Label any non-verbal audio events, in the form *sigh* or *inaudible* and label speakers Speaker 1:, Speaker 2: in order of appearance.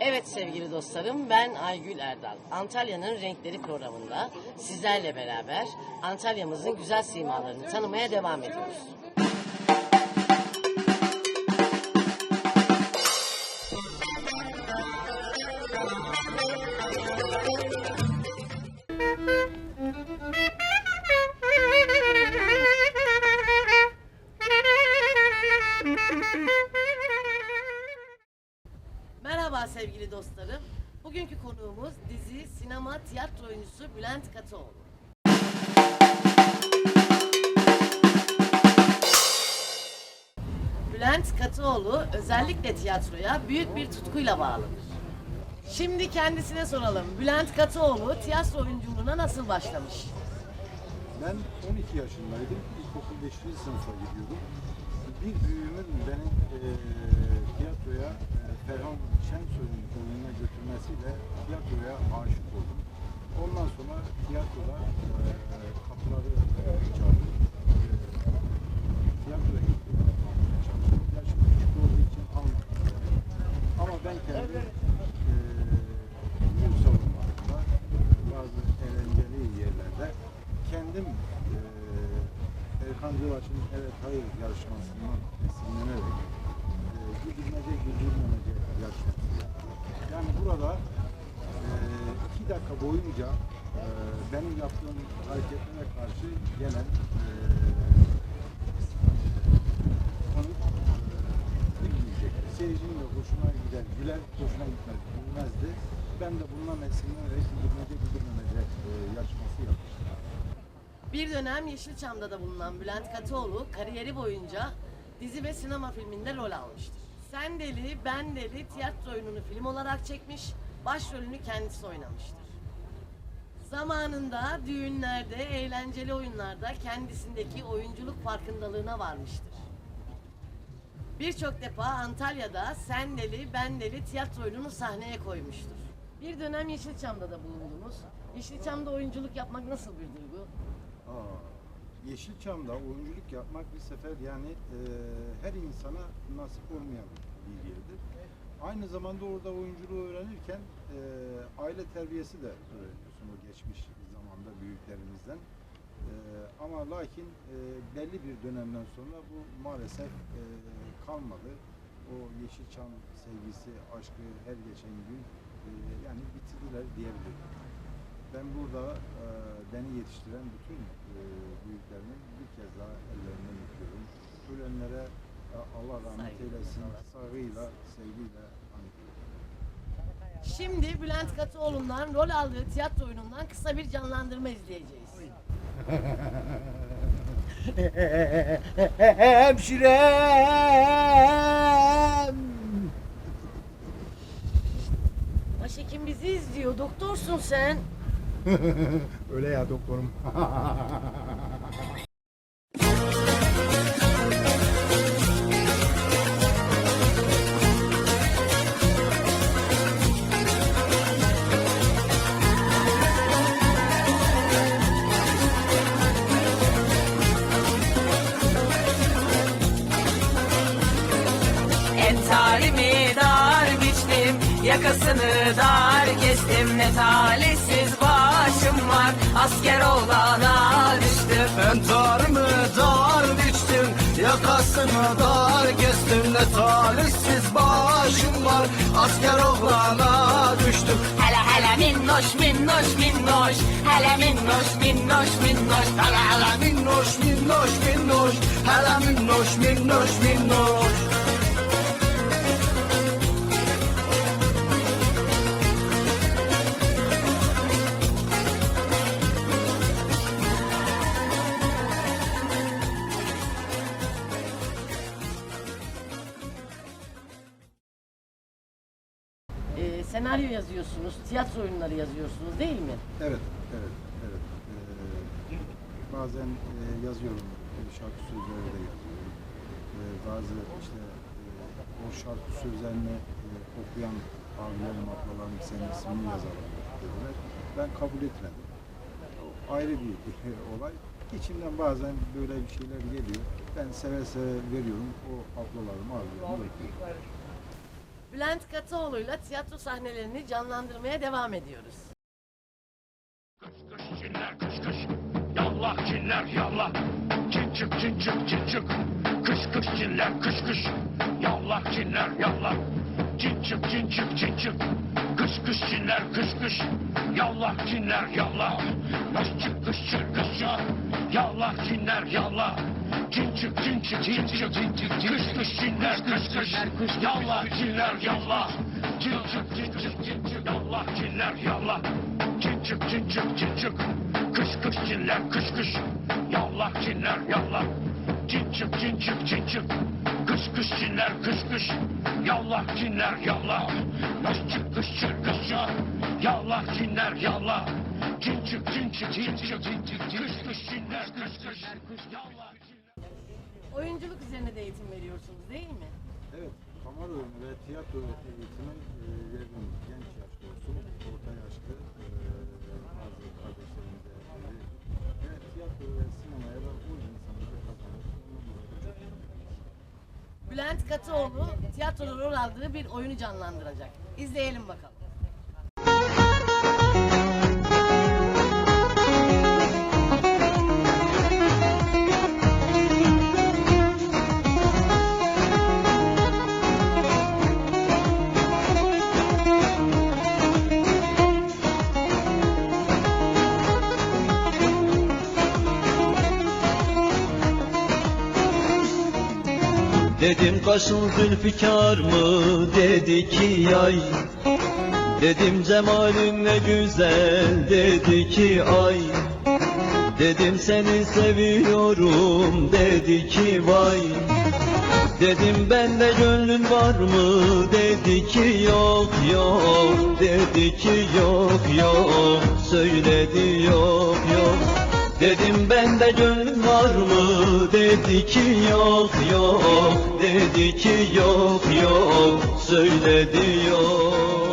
Speaker 1: Evet sevgili dostlarım ben Aygül Erdal. Antalya'nın Renkleri programında sizlerle beraber Antalya'mızın güzel simalarını tanımaya devam ediyoruz. Merhaba sevgili dostlarım. Bugünkü konuğumuz dizi, sinema, tiyatro oyuncusu Bülent Katıoğlu. Bülent Katıoğlu özellikle tiyatroya büyük bir tutkuyla bağlıdır. Şimdi kendisine soralım. Bülent Katıoğlu tiyatro oyunculuğuna nasıl başlamış?
Speaker 2: Ben 12 yaşındaydım. İlkokul 5. sınıfa gidiyordum. Bir büyüğümün beni eee tiyatroya eee, Ferhan Şensoy'un oyununa götürmesiyle tiyatroya aşık oldum. Ondan sonra tiyatroda Cıvaç'ın Evet Hayır yarışmasından esinlenerek eee güldürmece güldürmemece yarışması. Yani burada eee iki dakika boyunca eee benim yaptığım hareketlere karşı gelen eee konuk gülmeyecekti. Seyircinin de hoşuna gider, güler hoşuna gitmez, gülmezdi. Ben de bundan esinlenerek güldürmece güldürmemece eee yarışması yaptım.
Speaker 1: Bir dönem Yeşilçam'da da bulunan Bülent Katıoğlu kariyeri boyunca dizi ve sinema filminde rol almıştır. Sen Deli, Ben Deli tiyatro oyununu film olarak çekmiş, başrolünü kendisi oynamıştır. Zamanında düğünlerde, eğlenceli oyunlarda kendisindeki oyunculuk farkındalığına varmıştır. Birçok defa Antalya'da Sen Deli, Ben Deli tiyatro oyununu sahneye koymuştur. Bir dönem Yeşilçam'da da bulundunuz. Yeşilçam'da oyunculuk yapmak nasıl bir duygu?
Speaker 2: Aa, Yeşilçam'da oyunculuk yapmak bir sefer yani e, her insana nasip olmayan bir yerdir. Aynı zamanda orada oyunculuğu öğrenirken e, aile terbiyesi de öğreniyorsun o geçmiş zamanda büyüklerimizden. E, ama lakin e, belli bir dönemden sonra bu maalesef e, kalmadı. O Yeşilçam sevgisi, aşkı her geçen gün e, yani bitirdiler diyebilirim. Ben burada e, beni yetiştiren bütün e, büyüklerimin bir kez daha ellerinden öpüyorum. Ölenlere e, Allah rahmet eylesin, saygıyla, sevgiyle anıyorum.
Speaker 1: Şimdi Bülent Katıoğlu'ndan rol aldığı tiyatro oyunundan kısa bir canlandırma izleyeceğiz. *laughs*
Speaker 3: Hemşirem.
Speaker 1: Başhekim bizi izliyor. Doktorsun sen. *laughs*
Speaker 3: Öyle ya doktorum. *laughs*
Speaker 4: Yakasını dar kestim Ne talihsiz başım var. Asker olana düştüm.
Speaker 5: Entarımı dar biçtim Yakasını dar kestim Ne talihsiz başım var. Asker oğlana düştüm.
Speaker 4: Hele hele minnoş minnoş minnoş. Hele minnoş minnoş minnoş.
Speaker 5: Hele hele minnoş minnoş minnoş. Hele minnoş minnoş minnoş
Speaker 1: senaryo yazıyorsunuz, tiyatro oyunları yazıyorsunuz değil mi?
Speaker 2: Evet, evet, evet. Ee, bazen e, yazıyorum, e, şarkı sözleri de yazıyorum. Ee, bazı işte e, o şarkı sözlerini e, okuyan abilerim, ablalarım senin ismini yazalım dediler. Ben kabul etmedim. O ayrı bir *laughs* olay. İçimden bazen böyle bir şeyler geliyor. Ben seve seve veriyorum. O ablalarım, abilerim.
Speaker 1: Bülent Katıoğlu'yla tiyatro sahnelerini canlandırmaya devam ediyoruz.
Speaker 6: Kış kış çinler kış kış. Yallah çinler yallah. Çin çık çin çık çin çık. Kış kış çinler kış kış. Yallah çinler yallah. Çin çık çin çık çin çık. Kış kış çinler kış kış. Yallah çinler yallah. Kış çık kış çık kış çık Yallah çinler yallah Çin çık çin çık çin çık Kış kış çinler kış kış Yallah çinler yallah Çin çık çin çık çin çık. Yallah çinler yallah Çin çık çin çık çin çık. Kış kış çinler kış kış. Yallah çinler yallah Çin çık çin çık çin çık. Kış kış çinler kış kış. Yallah çinler yallah Kış çık kış çık kış çık Yallah çinler yallah Çin çık çin çık çin çık Kış kış çinler kış kış Yallah
Speaker 1: Oyunculuk üzerine de eğitim veriyorsunuz değil mi?
Speaker 2: Evet, kamera oyunu ve tiyatro eğitimi e, verilen genç yaşlı olsun, orta yaşlı e, bazı kardeşlerimize veriyoruz. Ve tiyatro ve sinemaya da o insanları çok
Speaker 1: Bülent Katıoğlu tiyatroda rol aldığı bir oyunu canlandıracak. İzleyelim bakalım.
Speaker 7: Dedim kaşın zülfikar mı? Dedi ki yay Dedim cemalin ne güzel. Dedi ki ay. Dedim seni seviyorum. Dedi ki vay. Dedim bende gönlün var mı? Dedi ki yok yok. Dedi ki yok yok. Söyledi yok yok Dedim bende gönlün var mı? Dedi ki yok yok. Dedi ki yok yok. Söyledi yok